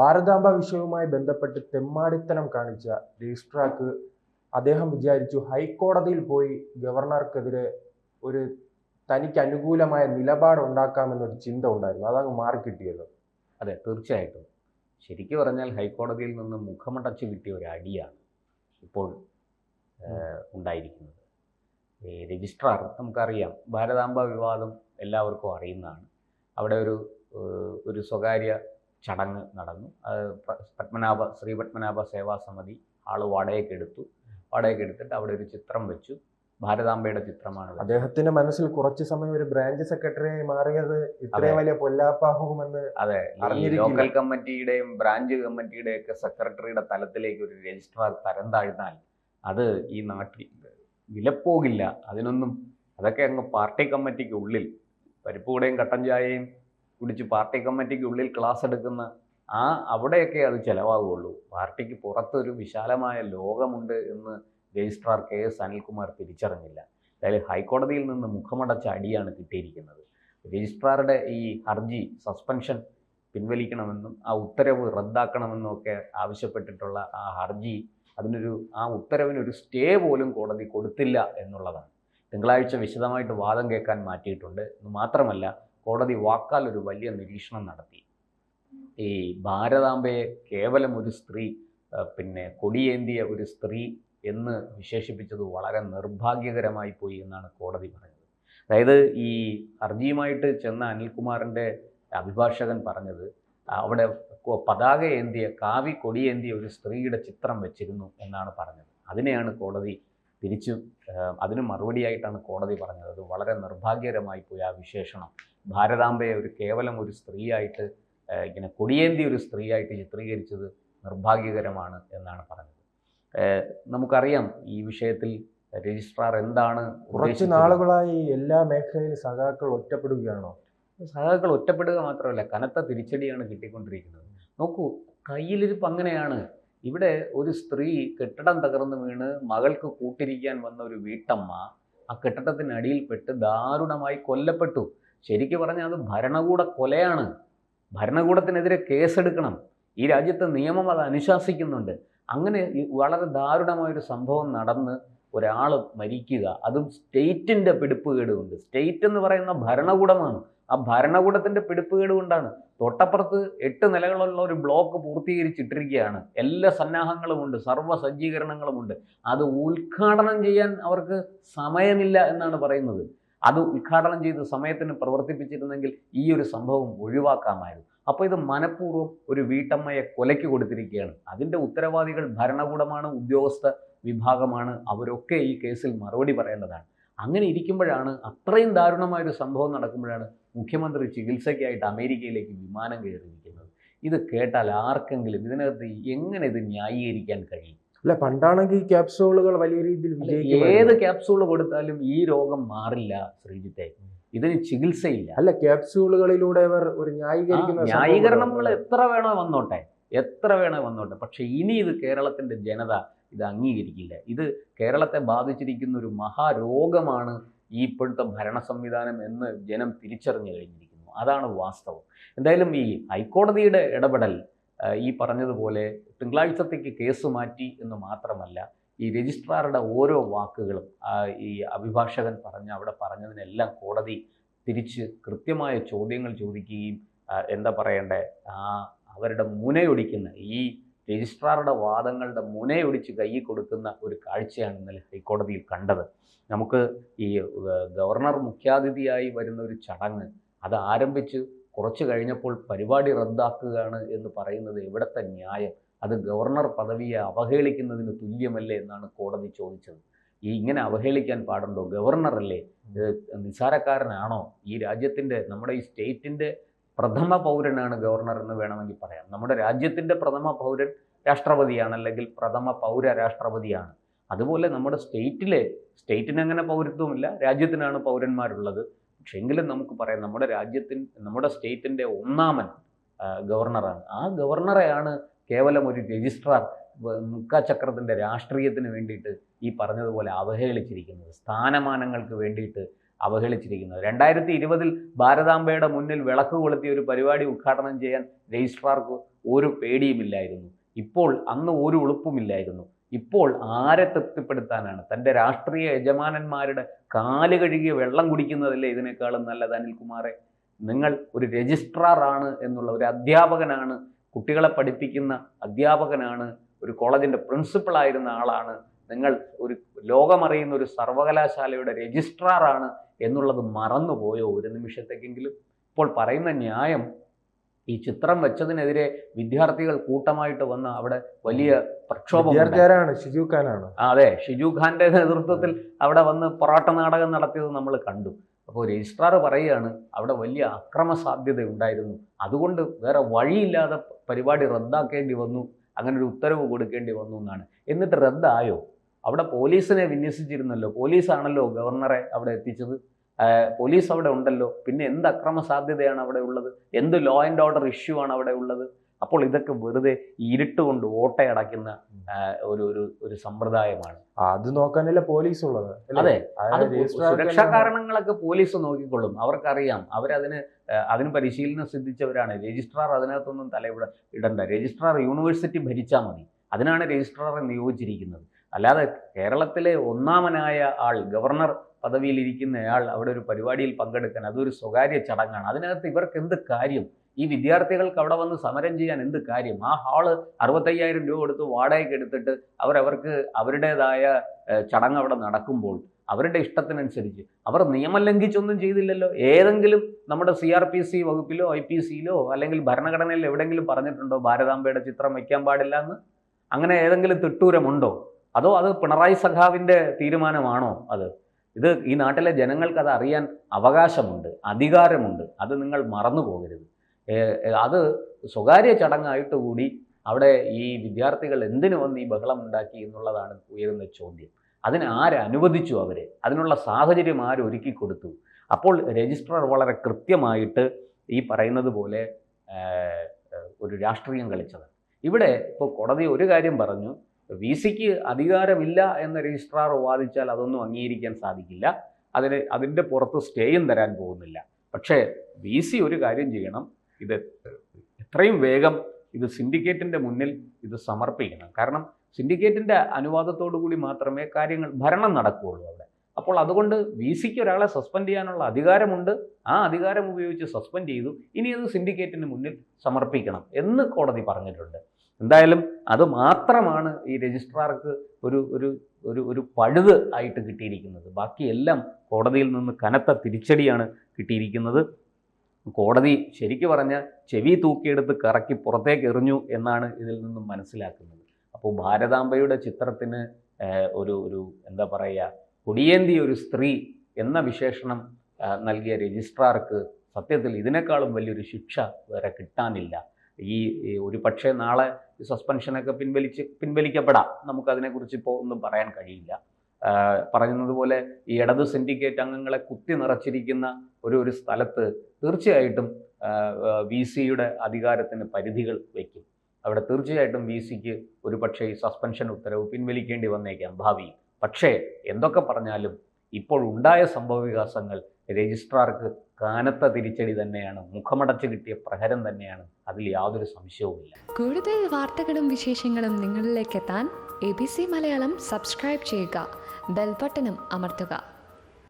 ഭാരതാംബ വിഷയവുമായി ബന്ധപ്പെട്ട് തെമ്മാടിത്തനം കാണിച്ച രജിസ്ട്രാക്ക് അദ്ദേഹം വിചാരിച്ചു ഹൈക്കോടതിയിൽ പോയി ഗവർണർക്കെതിരെ ഒരു തനിക്ക് അനുകൂലമായ നിലപാടുണ്ടാക്കാമെന്നൊരു ചിന്ത ഉണ്ടായിരുന്നു. അതങ്ങ് കിട്ടിയത് അതെ തീർച്ചയായിട്ടും. ശരിക്കു പറഞ്ഞാൽ ഹൈക്കോടതിയിൽ നിന്ന് മുഖമടച്ചു കിട്ടിയ ഒരു അടിയാണ് ഇപ്പോൾ ഉണ്ടായിരിക്കുന്നത്. ഈ രജിസ്ട്രാർ നമുക്കറിയാം. ഭാരതാംബ വിവാദം എല്ലാവർക്കും അറിയുന്നതാണ്. അവിടെ ഒരു ഒരു സ്വകാര്യ ചടങ്ങ് നടന്നു. പത്മനാഭ ശ്രീ പത്മനാഭ സേവാ സമിതി ആൾ വാടകയ്ക്ക് എടുത്തു. വാടകയ്ക്ക് എടുത്തിട്ട് അവിടെ ഒരു ചിത്രം വെച്ചു. ഭാരതാംബയുടെ ചിത്രമാണ്. അദ്ദേഹത്തിന്റെ മനസ്സിൽ കുറച്ച് സമയം ഒരു ബ്രാഞ്ച് സെക്രട്ടറിയായി മാറിയത് ഇത്രയും വലിയ പൊല്ലാപ്പാകുമെന്ന് അതെ. ലോക്കൽ കമ്മിറ്റിയുടെയും ബ്രാഞ്ച് കമ്മിറ്റിയുടെയും ഒക്കെ സെക്രട്ടറിയുടെ തലത്തിലേക്ക് ഒരു രജിസ്ട്രാർ തരം താഴ്ന്നാൽ അത് ഈ നാട്ടിൽ വിലപ്പോകില്ല. അതിനൊന്നും അതൊക്കെ അങ്ങ് പാർട്ടി കമ്മിറ്റിക്ക് ഉള്ളിൽ പരിപ്പൂടെയും കട്ടൻ ചായയും കുടിച്ച് പാർട്ടി കമ്മിറ്റിക്ക് ഉള്ളിൽ ക്ലാസ് എടുക്കുന്ന ആ അവിടെയൊക്കെ അത് ചിലവാകുള്ളൂ. പാർട്ടിക്ക് പുറത്തൊരു വിശാലമായ ലോകമുണ്ട് എന്ന് രജിസ്ട്രാർ കെ എസ് അനിൽകുമാർ തിരിച്ചറിഞ്ഞില്ല. അതായത് ഹൈക്കോടതിയിൽ നിന്ന് മുഖമടച്ച അടിയാണ് കിട്ടിയിരിക്കുന്നത്. രജിസ്ട്രാറുടെ ഈ ഹർജി സസ്പെൻഷൻ പിൻവലിക്കണമെന്നും ആ ഉത്തരവ് റദ്ദാക്കണമെന്നും ഒക്കെ ആവശ്യപ്പെട്ടിട്ടുള്ള ആ ഹർജി അതിനൊരു ആ ഉത്തരവിനൊരു സ്റ്റേ പോലും കോടതി കൊടുത്തില്ല എന്നുള്ളതാണ്. തിങ്കളാഴ്ച വിശദമായിട്ട് വാദം കേൾക്കാൻ മാറ്റിയിട്ടുണ്ട്. എന്ന് മാത്രമല്ല കോടതി വാക്കാൽ ഒരു വലിയ നിരീക്ഷണം നടത്തി. ഈ ഭാരതാംബയെ കേവലം ഒരു സ്ത്രീ പിന്നെ കൊടിയേന്തിയ ഒരു സ്ത്രീ എന്ന് വിശേഷിപ്പിച്ചത് വളരെ നിർഭാഗ്യകരമായി പോയി എന്നാണ് കോടതി പറഞ്ഞത് അതായത് ഈ ഹർജിയുമായിട്ട് ചെന്ന അനിൽകുമാറിന്റെ അഭിഭാഷകൻ പറഞ്ഞത് അവിടെ പതാക ഏന്തിയ കാവി കൊടിയേന്തിയ ഒരു സ്ത്രീയുടെ ചിത്രം വെച്ചിരുന്നു എന്നാണ് പറഞ്ഞത്. അതിനെയാണ് കോടതി തിരിച്ചു അതിന് മറുപടിയായിട്ടാണ് കോടതി പറഞ്ഞത്. അത് വളരെ നിർഭാഗ്യകരമായി പോയി ആ വിശേഷണം ഭാരതാംബയെ ഒരു കേവലം ഒരു സ്ത്രീയായിട്ട് ഇങ്ങനെ കൊടിയേന്തി ഒരു സ്ത്രീയായിട്ട് ചിത്രീകരിച്ചത് നിർഭാഗ്യകരമാണ് എന്നാണ് പറഞ്ഞത്. നമുക്കറിയാം ഈ വിഷയത്തിൽ രജിസ്ട്രാർ എന്താണ് കുറച്ച് നാളുകളായി എല്ലാ മേഖലയിലും സഖാക്കൾ ഒറ്റപ്പെടുകയാണോ? സഹാക്കൾ ഒറ്റപ്പെടുക മാത്രമല്ല കനത്ത തിരിച്ചടിയാണ് കിട്ടിക്കൊണ്ടിരിക്കുന്നത്. നോക്കൂ കയ്യിലിരിപ്പ് അങ്ങനെയാണ്. ഇവിടെ ഒരു സ്ത്രീ കെട്ടിടം തകർന്നു വീണ് മകൾക്ക് കൂട്ടിരിക്കാൻ വന്ന ഒരു വീട്ടമ്മ ആ കെട്ടിടത്തിനടിയിൽപ്പെട്ട് ദാരുണമായി കൊല്ലപ്പെട്ടു. ശരിക്കു പറഞ്ഞാൽ അത് ഭരണകൂട കൊലയാണ്. ഭരണകൂടത്തിനെതിരെ കേസെടുക്കണം. ഈ രാജ്യത്തെ നിയമം അത് അനുശാസിക്കുന്നുണ്ട്. അങ്ങനെ വളരെ ദാരുണമായൊരു സംഭവം നടന്ന് ഒരാൾ മരിക്കുക. അതും സ്റ്റേറ്റിന്റെ പിടിപ്പുകേട് കൊണ്ട് സ്റ്റേറ്റ് എന്ന് പറയുന്ന ഭരണകൂടമാണ്. ആ ഭരണകൂടത്തിന്റെ പിടിപ്പുകേട് കൊണ്ടാണ് തൊട്ടപ്പുറത്ത് എട്ട് നിലകളുള്ള ഒരു ബ്ലോക്ക് പൂർത്തീകരിച്ചിട്ടിരിക്കുകയാണ്. എല്ലാ സന്നാഹങ്ങളുമുണ്ട് സർവ സജ്ജീകരണങ്ങളുമുണ്ട് അത് ഉദ്ഘാടനം ചെയ്യാൻ അവർക്ക് സമയമില്ല എന്നാണ് പറയുന്നത്. അത് ഉദ്ഘാടനം ചെയ്ത് സമയത്തിന് പ്രവർത്തിപ്പിച്ചിരുന്നെങ്കിൽ ഈ ഒരു സംഭവം ഒഴിവാക്കാമായിരുന്നു. അപ്പോൾ ഇത് മനഃപൂർവം ഒരു വീട്ടമ്മയെ കൊലയ്ക്ക് കൊടുത്തിരിക്കുകയാണ്. അതിന്റെ ഉത്തരവാദികൾ ഭരണകൂടമാണ് ഉദ്യോഗസ്ഥ വിഭാഗമാണ് അവരൊക്കെ ഈ കേസിൽ മറുപടി പറയേണ്ടതാണ്. അങ്ങനെ ഇരിക്കുമ്പോഴാണ് അത്രയും ദാരുണമായ ഒരു സംഭവം നടക്കുമ്പോഴാണ് മുഖ്യമന്ത്രി ചികിത്സയ്ക്കായിട്ട് അമേരിക്കയിലേക്ക് വിമാനം കയറിയിരിക്കുന്നത് ഇത് കേട്ടാൽ ആർക്കെങ്കിലും ഇതിനകത്ത് എങ്ങനെ ഇത് ന്യായീകരിക്കാൻ കഴിയും? അല്ല പണ്ടാണെങ്കിൽ ഈ ക്യാപ്സൂളുകൾ വലിയ രീതിയിൽ ഏത് ക്യാപ്സൂൾ കൊടുത്താലും ഈ രോഗം മാറില്ല ശ്രീജിത്തെ. ഇതിന് ചികിത്സയില്ല. അല്ല ക്യാപ്സൂളുകളിലൂടെ അവർ ഒരു ന്യായീകരിക്കുന്ന ന്യായീകരണങ്ങൾ എത്ര വേണോ വന്നോട്ടെ എത്ര വേണോ വന്നോട്ടെ. പക്ഷെ ഇനി ഇത് കേരളത്തിന്റെ ജനത ഇത് അംഗീകരിക്കില്ല. ഇത് കേരളത്തെ ബാധിച്ചിരിക്കുന്ന ഒരു മഹാരോഗമാണ് ഈ ഇപ്പോഴത്തെ ഭരണ സംവിധാനം എന്ന് ജനം തിരിച്ചറിഞ്ഞു കഴിഞ്ഞിരിക്കുന്നു. അതാണ് വാസ്തവം. എന്തായാലും ഈ ഹൈക്കോടതിയുടെ ഇടപെടൽ ഈ പറഞ്ഞതുപോലെ തിങ്കളാഴ്ചത്തേക്ക് കേസ് മാറ്റി എന്ന് മാത്രമല്ല ഈ രജിസ്ട്രാറുടെ ഓരോ വാക്കുകളും ഈ അഭിഭാഷകൻ പറഞ്ഞ അവിടെ പറഞ്ഞതിനെല്ലാം കോടതി തിരിച്ച് കൃത്യമായ ചോദ്യങ്ങൾ ചോദിക്കുകയും എന്താ പറയണ്ടേ ആ അവരുടെ മുനയൊടിക്കുന്ന ഈ രജിസ്ട്രാറുടെ വാദങ്ങളുടെ മുനയൊടിച്ച് കൈ കൊടുക്കുന്ന ഒരു കാഴ്ചയാണ് ഇന്നലെ ഹൈക്കോടതിയിൽ കണ്ടത്. നമുക്ക് ഈ ഗവർണർ മുഖ്യാതിഥിയായി വരുന്ന ഒരു ചടങ്ങ് അത് ആരംഭിച്ച് കുറച്ച് കഴിഞ്ഞപ്പോൾ പരിപാടി റദ്ദാക്കുകയാണ് എന്ന് പറയുന്നത് എവിടത്തെ ന്യായം? അത് ഗവർണർ പദവിയെ അവഹേളിക്കുന്നതിന് തുല്യമല്ലേ എന്നാണ് കോടതി ചോദിച്ചത്. ഈ ഇങ്ങനെ അവഹേളിക്കാൻ പാടുണ്ടോ? ഗവർണറല്ലേ? നിസാരക്കാരനാണോ? ഈ രാജ്യത്തിന്റെ നമ്മുടെ ഈ സ്റ്റേറ്റിന്റെ പ്രഥമ പൗരനാണ് ഗവർണർ എന്ന് വേണമെങ്കിൽ പറയാം. നമ്മുടെ രാജ്യത്തിന്റെ പ്രഥമ പൗരൻ രാഷ്ട്രപതിയാണ് അല്ലെങ്കിൽ പ്രഥമ പൗര രാഷ്ട്രപതിയാണ്. അതുപോലെ നമ്മുടെ സ്റ്റേറ്റിലെ സ്റ്റേറ്റിന് അങ്ങനെ പൗരത്വമില്ല രാജ്യത്തിനാണ് പൗരന്മാരുള്ളത്. പക്ഷെ എങ്കിലും നമുക്ക് പറയാം നമ്മുടെ രാജ്യത്തിൻ നമ്മുടെ സ്റ്റേറ്റിന്റെ ഒന്നാമൻ ഗവർണറാണ്. ആ ഗവർണറെയാണ് കേവലം ഒരു രജിസ്ട്രാർ മുക്കാചക്രത്തിന്റെ രാഷ്ട്രീയത്തിന് വേണ്ടിയിട്ട് ഈ പറഞ്ഞതുപോലെ അവഹേളിച്ചിരിക്കുന്നത് സ്ഥാനമാനങ്ങൾക്ക് വേണ്ടിയിട്ട് അവഹേളിച്ചിരിക്കുന്നത്. രണ്ടായിരത്തി ഇരുപതിൽ ഭാരതാംബയുടെ മുന്നിൽ വിളക്ക് കൊളുത്തിയ ഒരു പരിപാടി ഉദ്ഘാടനം ചെയ്യാൻ രജിസ്ട്രാർക്ക് ഒരു പേടിയുമില്ലായിരുന്നു. ഇപ്പോൾ അന്ന് ഒരു ഉളുപ്പുമില്ലായിരുന്നു. ഇപ്പോൾ ആരെ തൃപ്തിപ്പെടുത്താനാണ്? തന്റെ രാഷ്ട്രീയ യജമാനന്മാരുടെ കാൽ കഴുകിയ വെള്ളം കുടിക്കുന്നതല്ലേ ഇതിനേക്കാളും നല്ലത് അനിൽകുമാറെ? നിങ്ങൾ ഒരു രജിസ്ട്രാർ ആണ് എന്നുള്ള ഒരു അധ്യാപകനാണ് കുട്ടികളെ പഠിപ്പിക്കുന്ന അധ്യാപകനാണ് ഒരു കോളേജിന്റെ പ്രിൻസിപ്പൾ ആയിരുന്ന ആളാണ് നിങ്ങൾ ഒരു ലോകമറിയുന്ന ഒരു സർവകലാശാലയുടെ രജിസ്ട്രാറാണ് എന്നുള്ളത് മറന്നുപോയോ ഒരു നിമിഷത്തേക്കെങ്കിലും? ഇപ്പോൾ പറയുന്ന ന്യായം ഈ ചിത്രം വെച്ചതിനെതിരെ വിദ്യാർത്ഥികൾ കൂട്ടമായിട്ട് വന്ന് അവിടെ വലിയ പ്രക്ഷോഭം ഷിജു ഖാനാണ്? അതെ. ഷിജു ഖാന്റെ നേതൃത്വത്തിൽ അവിടെ വന്ന് പൊറാട്ട നാടകം നടത്തിയത് നമ്മൾ കണ്ടു. അപ്പോൾ രജിസ്ട്രാർ പറയുകയാണ് അവിടെ വലിയ അക്രമ സാധ്യത ഉണ്ടായിരുന്നു. അതുകൊണ്ട് വേറെ വഴിയില്ലാതെ പരിപാടി റദ്ദാക്കേണ്ടി വന്നു. അങ്ങനെ ഒരു ഉത്തരവ് കൊടുക്കേണ്ടി വന്നു എന്നാണ്. എന്നിട്ട് റദ്ദായോ? അവിടെ പോലീസിനെ വിന്യസിച്ചിരുന്നല്ലോ. പോലീസാണല്ലോ ഗവർണറെ അവിടെ എത്തിച്ചത്. പോലീസ് അവിടെ ഉണ്ടല്ലോ. പിന്നെ എന്ത് അക്രമ സാധ്യതയാണ് അവിടെ ഉള്ളത്? എന്ത് ലോ ആൻഡ് ഓർഡർ ഇഷ്യൂ ആണ് അവിടെ ഉള്ളത്? അപ്പോൾ ഇതൊക്കെ വെറുതെ ഇരുട്ട് കൊണ്ട് ഓട്ടയടക്കുന്ന ഒരു ഒരു ഒരു സമ്പ്രദായമാണ്. അത് നോക്കാനല്ല പോലീസ് ഉള്ളത്? അതെ. സുരക്ഷാ കാരണങ്ങളൊക്കെ പോലീസ് നോക്കിക്കൊള്ളും. അവർക്കറിയാം. അവരതിന് അതിന് പരിശീലനം സിദ്ധിച്ചവരാണ്. രജിസ്ട്രാർ അതിനകത്തൊന്നും തലയിട ഇടണ്ട. രജിസ്ട്രാർ യൂണിവേഴ്സിറ്റി ഭരിച്ചാൽ മതി. അതിനാണ് രജിസ്ട്രാറെ നിയോഗിച്ചിരിക്കുന്നത്. അല്ലാതെ കേരളത്തിലെ ഒന്നാമനായ ആൾ ഗവർണർ പദവിയിലിരിക്കുന്നയാൾ അവിടെ ഒരു പരിപാടിയിൽ പങ്കെടുക്കാൻ അതൊരു സ്വകാര്യ ചടങ്ങാണ്. അതിനകത്ത് ഇവർക്ക് എന്ത് കാര്യം? ഈ വിദ്യാർത്ഥികൾക്ക് അവിടെ വന്ന് സമരം ചെയ്യാൻ എന്ത് കാര്യം? ആ ഹാൾ അറുപത്തയ്യായിരം രൂപ കൊടുത്ത് വാടകയ്ക്ക് എടുത്തിട്ട് അവരവർക്ക് അവരുടേതായ ചടങ്ങ് അവിടെ നടക്കുമ്പോൾ അവരുടെ ഇഷ്ടത്തിനനുസരിച്ച് അവർ നിയമം ലംഘിച്ചൊന്നും ചെയ്തില്ലല്ലോ. ഏതെങ്കിലും നമ്മുടെ സി ആർ പി സി വകുപ്പിലോ ഐ പി സിയിലോ അല്ലെങ്കിൽ ഭരണഘടനയിൽ എവിടെയെങ്കിലും പറഞ്ഞിട്ടുണ്ടോ ഭാരതാംബയുടെ ചിത്രം വയ്ക്കാൻ പാടില്ല എന്ന് അങ്ങനെ ഏതെങ്കിലും തിട്ടൂരമുണ്ടോ? അതോ അത് പിണറായി സഖാവിന്റെ തീരുമാനമാണോ അത്? ഇത് ഈ നാട്ടിലെ ജനങ്ങൾക്ക് അത് അറിയാൻ അവകാശമുണ്ട് അധികാരമുണ്ട്. അത് നിങ്ങൾ മറന്നു പോകരുത്. അത് സ്വകാര്യ ചടങ്ങായിട്ട് കൂടി അവിടെ ഈ വിദ്യാർത്ഥികൾ എന്തിനു വന്ന് ഈ ബഹളം ഉണ്ടാക്കി എന്നുള്ളതാണ് ഉയരുന്ന ചോദ്യം. അതിന് ആരനുവദിച്ചു അവരെ? അതിനുള്ള സാഹചര്യം ആരൊരുക്കി കൊടുത്തു? അപ്പോൾ രജിസ്ട്രാർ വളരെ കൃത്യമായിട്ട് ഈ പറയുന്നത് പോലെ ഒരു രാഷ്ട്രീയം കളിച്ചത് ഇവിടെ ഇപ്പോൾ കോടതി ഒരു കാര്യം പറഞ്ഞു വി സിക്ക് അധികാരമില്ല എന്ന് രജിസ്ട്രാർ വാദിച്ചാൽ അതൊന്നും അംഗീകരിക്കാൻ സാധിക്കില്ല. അതിന് അതിന്റെ പുറത്ത് സ്റ്റേയും തരാൻ പോകുന്നില്ല. പക്ഷേ വി സി ഒരു കാര്യം ചെയ്യണം. ഇത് എത്രയും വേഗം ഇത് സിൻഡിക്കേറ്റിന്റെ മുന്നിൽ ഇത് സമർപ്പിക്കണം. കാരണം സിൻഡിക്കേറ്റിന്റെ അനുവാദത്തോടു കൂടി മാത്രമേ കാര്യങ്ങൾ ഭരണം നടക്കുകയുള്ളൂ അവിടെ. അപ്പോൾ അതുകൊണ്ട് വി സിക്ക് ഒരാളെ സസ്പെൻഡ് ചെയ്യാനുള്ള അധികാരമുണ്ട്. ആ അധികാരം ഉപയോഗിച്ച് സസ്പെൻഡ് ചെയ്തു. ഇനി അത് സിൻഡിക്കേറ്റിന് മുന്നിൽ സമർപ്പിക്കണം എന്ന് കോടതി പറഞ്ഞിട്ടുണ്ട്. എന്തായാലും അത് മാത്രമാണ് ഈ രജിസ്ട്രാർക്ക് ഒരു ഒരു ഒരു ഒരു പഴുത് ആയിട്ട് കിട്ടിയിരിക്കുന്നത്. ബാക്കിയെല്ലാം കോടതിയിൽ നിന്ന് കനത്ത തിരിച്ചടിയാണ് കിട്ടിയിരിക്കുന്നത്. കോടതി ശരിക്കു പറഞ്ഞ ചെവി തൂക്കിയെടുത്ത് കറക്കി പുറത്തേക്ക് എറിഞ്ഞു എന്നാണ് ഇതിൽ നിന്നും മനസ്സിലാക്കുന്നത്. അപ്പോൾ ഭാരതാംബയുടെ ചിത്രത്തിന് ഒരു ഒരു എന്താ പറയുക കൊടിയേന്തി ഒരു സ്ത്രീ എന്ന വിശേഷണം നൽകിയ രജിസ്ട്രാർക്ക് സത്യത്തിൽ ഇതിനേക്കാളും വലിയൊരു ശിക്ഷ വേറെ കിട്ടാനില്ല. ഈ ഒരു പക്ഷേ നാളെ സസ്പെൻഷനൊക്കെ പിൻവലിച്ച് പിൻവലിക്കപ്പെടാം. നമുക്കതിനെക്കുറിച്ച് ഇപ്പോൾ ഒന്നും പറയാൻ കഴിയില്ല. പറയുന്നത് പറയുന്നതുപോലെ ഈ ഇടത് സിൻഡിക്കേറ്റ് അംഗങ്ങളെ കുത്തി നിറച്ചിരിക്കുന്ന ഒരു ഒരു സ്ഥലത്ത് തീർച്ചയായിട്ടും വി സിയുടെ അധികാരത്തിന് പരിധികൾ വയ്ക്കും അവിടെ തീർച്ചയായിട്ടും വി സിക്ക് ഒരു പക്ഷേ ഈ സസ്പെൻഷൻ ഉത്തരവ് പിൻവലിക്കേണ്ടി വന്നേക്കാം ഭാവി. പക്ഷേ എന്തൊക്കെ പറഞ്ഞാലും ഇപ്പോൾ ഉണ്ടായ സംഭവവികാസങ്ങൾ രജിസ്ട്രാർക്ക് കാനത്ത തിരിച്ചടി തന്നെയാണ് മുഖമടച്ച് കിട്ടിയ പ്രഹരം തന്നെയാണ് അതിൽ യാതൊരു സംശയവുമില്ല. കൂടുതൽ വാർത്തകളും വിശേഷങ്ങളും നിങ്ങളിലേക്ക് എത്താൻ A B C Malayalam subscribe ചെയ്യുക ബെൽബട്ടനും അമർത്തുക.